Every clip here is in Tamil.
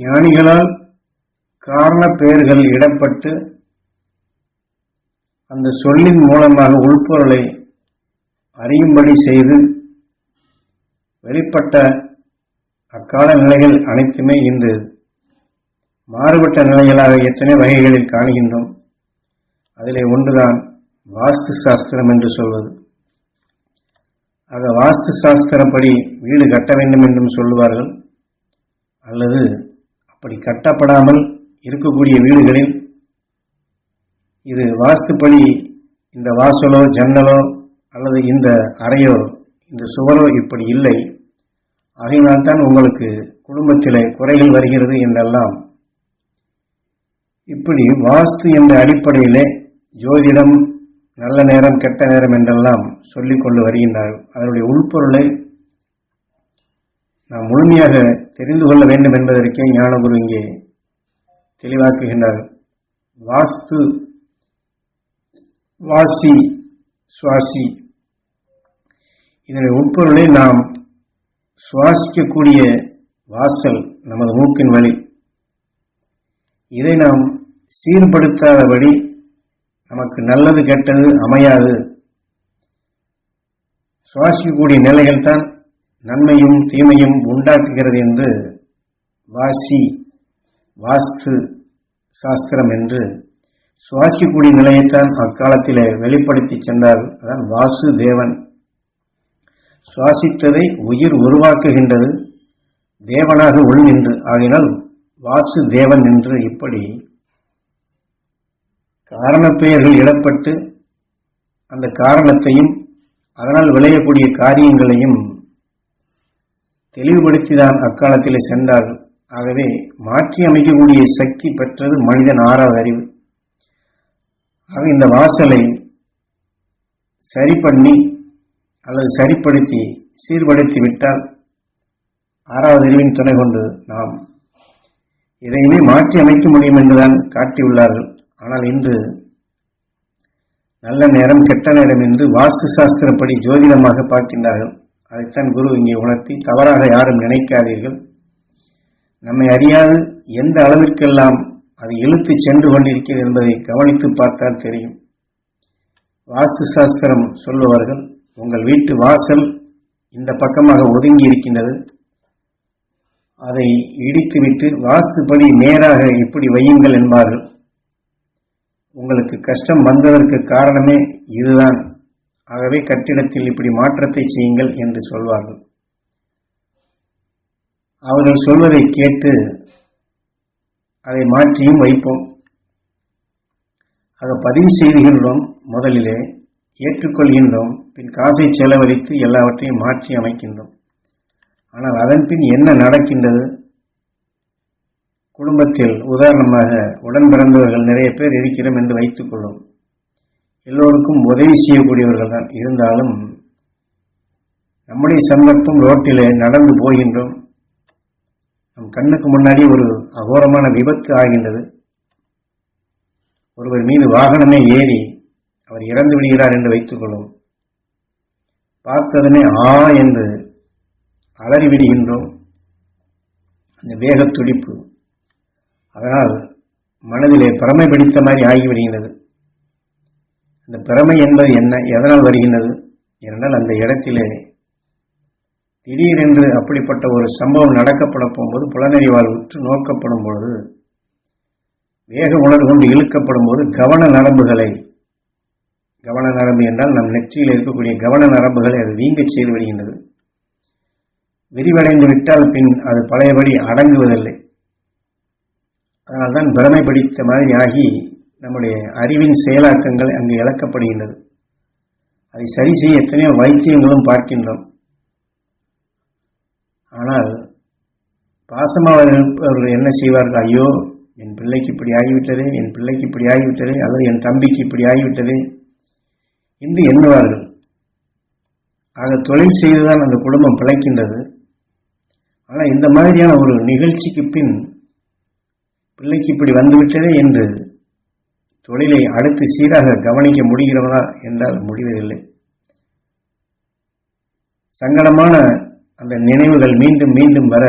ஞானிகளால் காரண பெயர்கள் இடப்பட்டு அந்த சொல்லின் மூலமாக உள்பொருளை அறியும்படி செய்து வெளிப்பட்ட அக்கால நிலைகள் அனைத்துமே இன்று மாறுபட்ட நிலைகளாக எத்தனை வகைகளில் காணுகின்றோம். அதிலே ஒன்றுதான் வாஸ்து சாஸ்திரம் என்று சொல்வது. ஆக வாஸ்து சாஸ்திரப்படி வீடு கட்ட வேண்டும் என்றும் சொல்லுவார்கள். அல்லது அப்படி கட்டப்படாமல் இருக்கக்கூடிய வீடுகளில் இது வாஸ்துப்படி இந்த வாசலோ ஜன்னலோ அல்லது இந்த அறையோ இந்த சுவரோ இப்படி இல்லை. ஆகையினால்தான் உங்களுக்கு குடும்பத்தில் குறைகள் வருகிறது என்றெல்லாம். இப்படி வாஸ்து என்ற அடிப்படையிலே ஜோதிடம் நல்ல நேரம் கெட்ட நேரம் என்றெல்லாம் சொல்லிக்கொண்டு வருகின்றார்கள். அதனுடைய உள்பொருளை நாம் முழுமையாக தெரிந்து கொள்ள வேண்டும் என்பதற்கே ஞானகுரு இங்கே தெளிவாக்குகின்றார் வாஸ்து வாசி சுவாசி. இதனுடைய உட்பொருளை நாம் சுவாசிக்கக்கூடிய வாசல் நமது மூக்கின் வழி. இதை நாம் சீர்படுத்தாதபடி நமக்கு நல்லது கெட்டது அமையாது. சுவாசிக்கக்கூடிய நிலைகள் தான் நன்மையும் தீமையும் உண்டாக்குகிறது என்று வாசி வாஸ்து சாஸ்திரம் என்று சுவாசிக்கக்கூடிய நிலையைத்தான் அக்காலத்திலே வெளிப்படுத்தி சென்றார். அதான் வாசு தேவன் சுவாசித்ததை உயிர் உருவாக்குகின்றது தேவனாக உள் நின்று. ஆகினால் வாசு தேவன் என்று இப்படி காரணப்பெயர்கள் இடப்பட்டு அந்த காரணத்தையும் அதனால் விளையக்கூடிய காரியங்களையும் தெளிவுபடுத்திதான் அக்காலத்திலே சென்றார்கள் ஆகவே மாற்றி அமைக்கக்கூடிய சக்தி பெற்றது மனிதன் ஆறாவது அறிவு. ஆக இந்த வாசலை சரி பண்ணி அல்லது சரிப்படுத்தி சீர்படுத்தி விட்டால் ஆறாவது அறிவின் துணை கொண்டு நாம் இதையுமே மாற்றி அமைக்க முடியும் என்றுதான் காட்டியுள்ளார்கள். ஆனால் இன்று நல்ல நேரம் கெட்ட நேரம் என்று வாஸ்து சாஸ்திரப்படி ஜோதிடமாக பார்க்கின்றார்கள். அதைத்தான் குரு இங்கே உணர்த்தி தவறாக யாரும் நினைக்காதீர்கள். நம்மை அறியாது எந்த அளவிற்கெல்லாம் அது இழுத்து சென்று கொண்டிருக்கிறது என்பதை கவனித்து பார்த்தால் தெரியும். வாஸ்து சாஸ்திரம் சொல்லுவார்கள் உங்கள் வீட்டு வாசல் இந்த பக்கமாக ஒதுங்கி இருக்கின்றது. அதை இடித்துவிட்டு வாஸ்துபடி நேராக இப்படி வையுங்கள் என்பார்கள். உங்களுக்கு கஷ்டம் வந்ததற்கு காரணமே இதுதான். ஆகவே கட்டிடத்தில் இப்படி மாற்றத்தை செய்யுங்கள் என்று சொல்வார்கள். அவர்கள் சொல்வதை கேட்டு அதை மாற்றியும் வைப்போம். ஆக பதிவு செய்துகின்றோம் முதலிலே ஏற்றுக்கொள்கின்றோம். பின் காசை செலவழித்து எல்லாவற்றையும் மாற்றி அமைக்கின்றோம். ஆனால் அதன் பின் என்ன நடக்கின்றது? குடும்பத்தில் உதாரணமாக உடன் பிறந்தவர்கள் நிறைய பேர் இருக்கிறோம் என்று வைத்துக்கொள்ளும் எல்லோருக்கும் உதவி செய்யக்கூடியவர்கள் தான் இருந்தாலும் நம்முடைய சந்தர்ப்பம் ரோட்டில் நடந்து போகின்றோம். நம் கண்ணுக்கு முன்னாடி ஒரு அகோரமான விபத்து ஆகின்றது. ஒருவர் மீது வாகனமே ஏறி அவர் இறந்து விடுகிறார் என்று வைத்துக்கொள்ளும் பார்த்ததுமே ஆ என்று அலறி விடுகின்றோம். அந்த வேக துடிப்பு அதனால் மனதிலே பிரமை பிடித்த மாதிரி ஆகிவிடுகின்றது இந்த பிரமை என்பது என்ன? எதனால் வருகின்றது? என்றால் அந்த இடத்திலே திடீரென்று அப்படிப்பட்ட ஒரு சம்பவம் நடக்கப்பட போகும்போது புலனறிவால் உற்று நோக்கப்படும் பொழுது வேக உணர்வு கொண்டு இழுக்கப்படும் போது கவன நரம்புகளை கவன நரம்பு என்றால் நம் நெற்றியில் இருக்கக்கூடிய கவன நரம்புகளை அது வீங்கச் செய்து வருகின்றது விரிவடைந்து விட்டால் பின் அது பழையபடி அடங்குவதில்லை. அதனால்தான் பிரமை பிடித்த மாதிரி ஆகி நம்முடைய அறிவின் செயலாக்கங்கள் அங்கு இழக்கப்படுகின்றது. அதை சரி செய்ய எத்தனையோ வைத்தியங்களும் பார்க்கின்றோம். ஆனால் பாசமாக இருப்பவர்கள் என்ன செய்வார்கள்? ஐயோ என் பிள்ளைக்கு இப்படி ஆகிவிட்டதே என் பிள்ளைக்கு இப்படி ஆகிவிட்டதே அல்லது என் தம்பிக்கு இப்படி ஆகிவிட்டதே என்று எண்ணுவார்கள். ஆக தொழில் செய்துதான் அந்த குடும்பம் பிழைக்கின்றது. ஆனால் இந்த மாதிரியான ஒரு நிகழ்ச்சிக்கு பின் பிள்ளைக்கு இப்படி வந்துவிட்டதே என்று தொழிலை அடுத்து சீராக கவனிக்க முடிகிறதா என்றால் முடிவதில்லை. சங்கடமான அந்த நினைவுகள் மீண்டும் மீண்டும் வர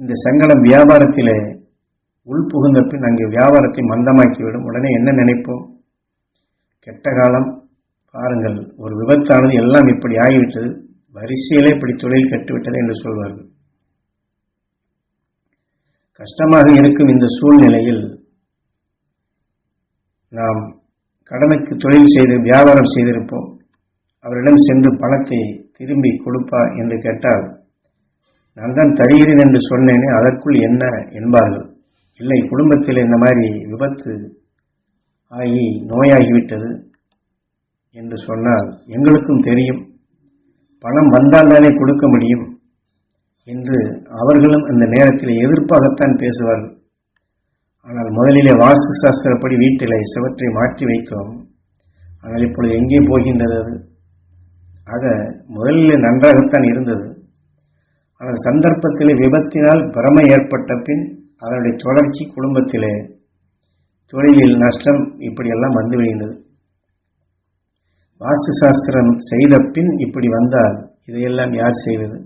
இந்த சங்கடம் வியாபாரத்திலே உள்புகுந்த பின் அங்கே வியாபாரத்தை மந்தமாக்கிவிடும். உடனே என்ன நினைப்போம்? கெட்ட காலம். பாருங்கள் ஒரு விபத்தானது எல்லாம் இப்படி ஆகிவிட்டது. வரிசையிலே இப்படி தொழில் கட்டுவிட்டது என்று சொல்வார்கள். கஷ்டமாக இருக்கும் இந்த சூழ்நிலையில் நாம் கடனுக்கு தொழில் செய்து வியாபாரம் செய்திருப்போம். அவரிடம் சென்று பணத்தை திரும்பி கொடுப்பா என்று கேட்டால் நான் தான் தருகிறேன் என்று சொன்னேனே அதற்குள் என்ன? என்பார்கள். இல்லை குடும்பத்தில் இந்த மாதிரி விபத்து ஆகி நோயாகிவிட்டது என்று சொன்னால் எங்களுக்கும் தெரியும். பணம் வந்தால் தானே கொடுக்க முடியும் என்று அவர்களும் அந்த நேரத்தில் எதிர்ப்பாகத்தான் பேசுவார்கள். ஆனால் முதலிலே வாஸ்து சாஸ்திரப்படி வீட்டிலே சிவற்றை மாற்றி வைத்தோம். ஆனால் இப்பொழுது எங்கே போகின்றது அது? ஆக முதலில் நன்றாகத்தான் இருந்தது. ஆனால் சந்தர்ப்பத்திலே விபத்தினால் பிரமை ஏற்பட்ட பின் அதனுடைய தொடர்ச்சி குடும்பத்திலே தொழிலில் நஷ்டம் இப்படியெல்லாம் வந்து விழுந்தது வாஸ்து சாஸ்திரம் செய்த பின் இப்படி வந்தால் இதையெல்லாம் யார் செய்வது?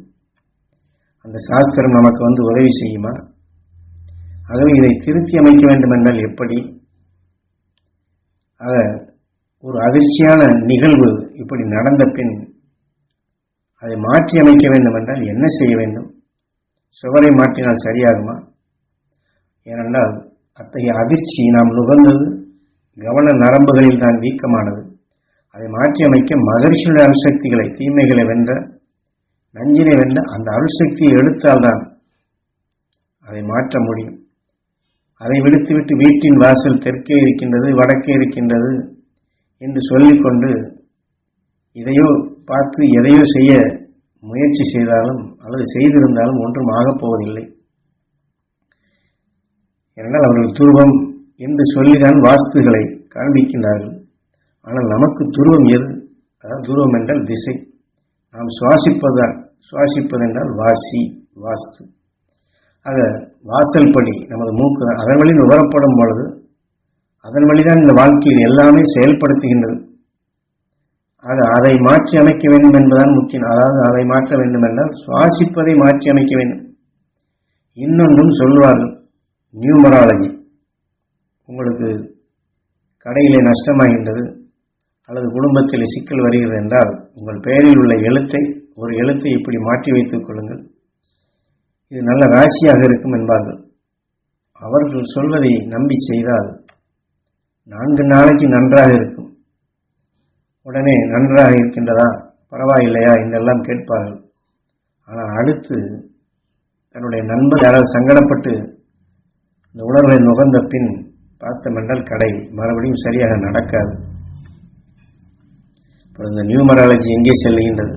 அந்த சாஸ்திரம் நமக்கு வந்து உதவி செய்யுமா? ஆகவே இதை திருத்தி அமைக்க வேண்டும் என்றால் எப்படி? ஆக ஒரு அதிர்ச்சியான நிகழ்வு இப்படி நடந்த பின் அதை மாற்றி அமைக்க வேண்டும் என்றால் என்ன செய்ய வேண்டும்? சுவரை மாற்றினால் சரியாகுமா? ஏனென்றால் அத்தகைய அதிர்ச்சி நாம் நுகர்ந்தது கவன நரம்புகளில் தான் வீக்கமானது. அதை மாற்றி அமைக்க மகர்ஷியுடைய அணுசக்திகளை தீமைகளை வென்ற நஞ்சினை வென்ற அந்த அணுசக்தியை எடுத்தால்தான் அதை மாற்ற முடியும். அதை விடுத்துவிட்டு வீட்டின் வாசல் தெற்கே இருக்கின்றது வடக்கே இருக்கின்றது என்று சொல்லிக்கொண்டு இதையோ பார்த்து எதையோ செய்ய முயற்சி செய்தாலும் அல்லது செய்திருந்தாலும் ஒன்றும் ஆகப் போவதில்லை. ஏனால் அவர்கள் துருவம் என்று சொல்லிதான் வாஸ்துகளை காண்பிக்கின்றார்கள். ஆனால் நமக்கு துருவம் எது? அதாவது துருவம் என்றால் திசை. நாம் சுவாசிப்பதா சுவாசிப்பதென்றால் வாசி வாஸ்து. அதை வாசல் படி நமது மூக்கு அதன் வழி நுகரப்படும் பொழுது அதன் வழிதான் இந்த வாழ்க்கையில் எல்லாமே செயல்படுத்துகின்றது. அது அதை மாற்றி அமைக்க வேண்டும் என்பதுதான் முக்கியம். அதாவது அதை மாற்ற வேண்டும் என்றால் சுவாசிப்பதை மாற்றி அமைக்க வேண்டும். இன்னொன்றும் சொல்வார்கள் நியூமராலஜி. உங்களுக்கு கடையிலே நஷ்டமாகின்றது அல்லது குடும்பத்தில் சிக்கல் வருகிறது என்றால் உங்கள் பெயரில் உள்ள எழுத்தை ஒரு எழுத்தை இப்படி மாற்றி வைத்துக் கொள்ளுங்கள். இது நல்ல ராசியாக இருக்கும் என்பார்கள். அவர்கள் சொல்வதை நம்பி செய்தால் நான்கு நாளைக்கு நன்றாக இருக்கும். உடனே நன்றாக இருக்கின்றதா? பரவாயில்லையா? என்றெல்லாம் கேட்பார்கள். ஆனால் அடுத்து தன்னுடைய நண்பர் யாராவது சங்கடப்பட்டு இந்த உணர்வை நுகர்ந்த பின் பார்த்த என்றால் கடை. மறுபடியும் சரியாக நடக்காது. அப்புறம் இந்த நியூமராலஜி எங்கே செல்லுகின்றது?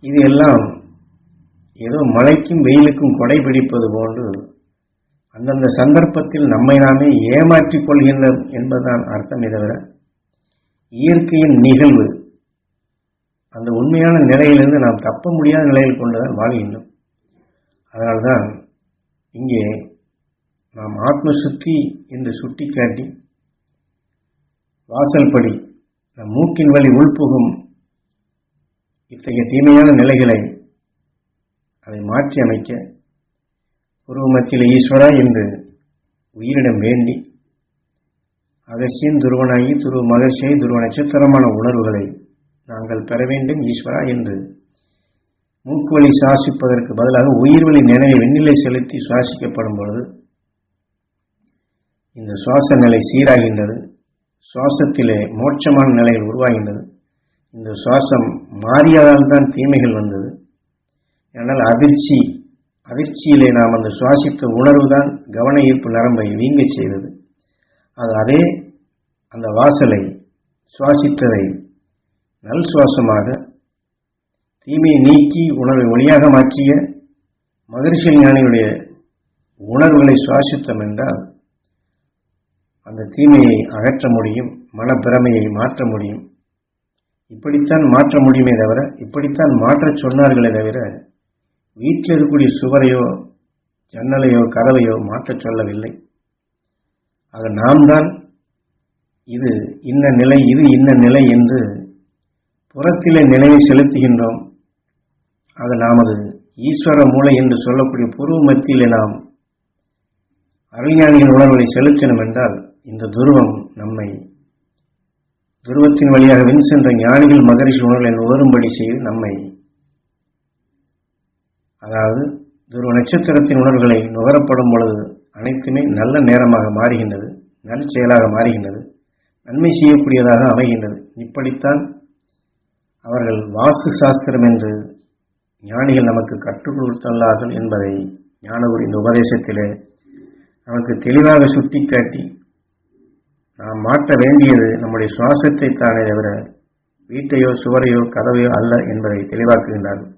இது எல்லாம் ஏதோ மழைக்கும் வெயிலுக்கும் கொடை பிடிப்பது போன்று அந்தந்த சந்தர்ப்பத்தில் நம்மை நாமே ஏமாற்றிக் கொள்கின்றோம் என்பதுதான் அர்த்தம் தவிர இயற்கையின் நிகழ்வு அந்த உண்மையான நிலையிலிருந்து நாம் தப்ப முடியாத நிலையில் கொண்டுதான் வாழ்கின்றோம் அதனால்தான் இங்கே நாம் ஆத்ம சுத்தி என்று சுட்டிக்காட்டி வாசல்படி நம் மூக்கின் வழி உள்புகும் இத்தகைய தீமையான நிலைகளை அதை மாற்றி அமைக்க உருவமத்தில் ஈஸ்வரா என்று உயிரிடம் வேண்டி அகசியன் துருவனாகி துருவ மகர்ஷியை துருவ நட்சத்திரமான உணர்வுகளை நாங்கள் பெற வேண்டும் ஈஸ்வரா என்று மூக்கு வழி சுவாசிப்பதற்கு பதிலாக உயிர் வழி நினைவை வெண்ணிலை செலுத்தி சுவாசிக்கப்படும் பொழுது இந்த சுவாச நிலை சீராகின்றது. சுவாசத்திலே மோட்சமான நிலைகள் உருவாகின்றது. இந்த சுவாசம் மாறியதால் தான் தீமைகள் வந்தது. ஆனால் அதிர்ச்சி. அதிர்ச்சியிலே நாம் அந்த சுவாசித்த உணர்வு தான் கவன ஈர்ப்பு நரம்பை வீங்க செய்தது. அது அதே அந்த வாசலை சுவாசித்ததை நல் சுவாசமாக தீமையை நீக்கி உணர்வை ஒளியாக மாற்றிய மகரிஷி ஞானியுடைய உணர்வுகளை சுவாசித்தோம் என்றால் அந்த தீமையை அகற்ற முடியும் மனப்பிரமையை மாற்ற முடியும். இப்படித்தான் மாற்ற முடியுமே தவிர இப்படித்தான் மாற்றச் சொன்னார்களே தவிர வீட்டில் இருக்கக்கூடிய சுவரையோ ஜன்னலையோ கதவையோ மாற்றச் சொல்லவில்லை. ஆக நாம் தான் இது இன்ன நிலை இது இன்ன நிலை என்று புறத்திலே நிலையை செலுத்துகின்றோம். ஆக நாம் அது ஈஸ்வர மூளை என்று சொல்லக்கூடிய பூர்வ மத்தியிலே நாம் அருஞானியின் உணர்வுகளை செலுத்தினோம் என்றால் இந்த துருவம் நம்மை துருவத்தின் வழியாக வின் சென்ற ஞானிகள் மகரிஷி உணர்வுகளை நுகரும்படி செய்து நம்மை அதாவது துருவ நட்சத்திரத்தின் உணர்வுகளை நுகரப்படும் பொழுது அனைத்துமே நல்ல நேரமாக மாறுகின்றது நல் செயலாக மாறுகின்றது நன்மை செய்யக்கூடியதாக அமைகின்றது. இப்படித்தான் அவர்கள் வாஸ்து சாஸ்திரம் என்று ஞானிகள் நமக்கு கற்றுக் கொடுத்துள்ளார்கள் என்பதை ஞானகுரு இந்த உபதேசத்திலே நமக்கு தெளிவாக சுட்டிக்காட்டி நாம் மாற்ற வேண்டியது நம்முடைய சுவாசத்தை தானே தவிர வீட்டையோ சுவரையோ கதவையோ அல்ல என்பதை தெளிவாக்குகின்றார்கள்.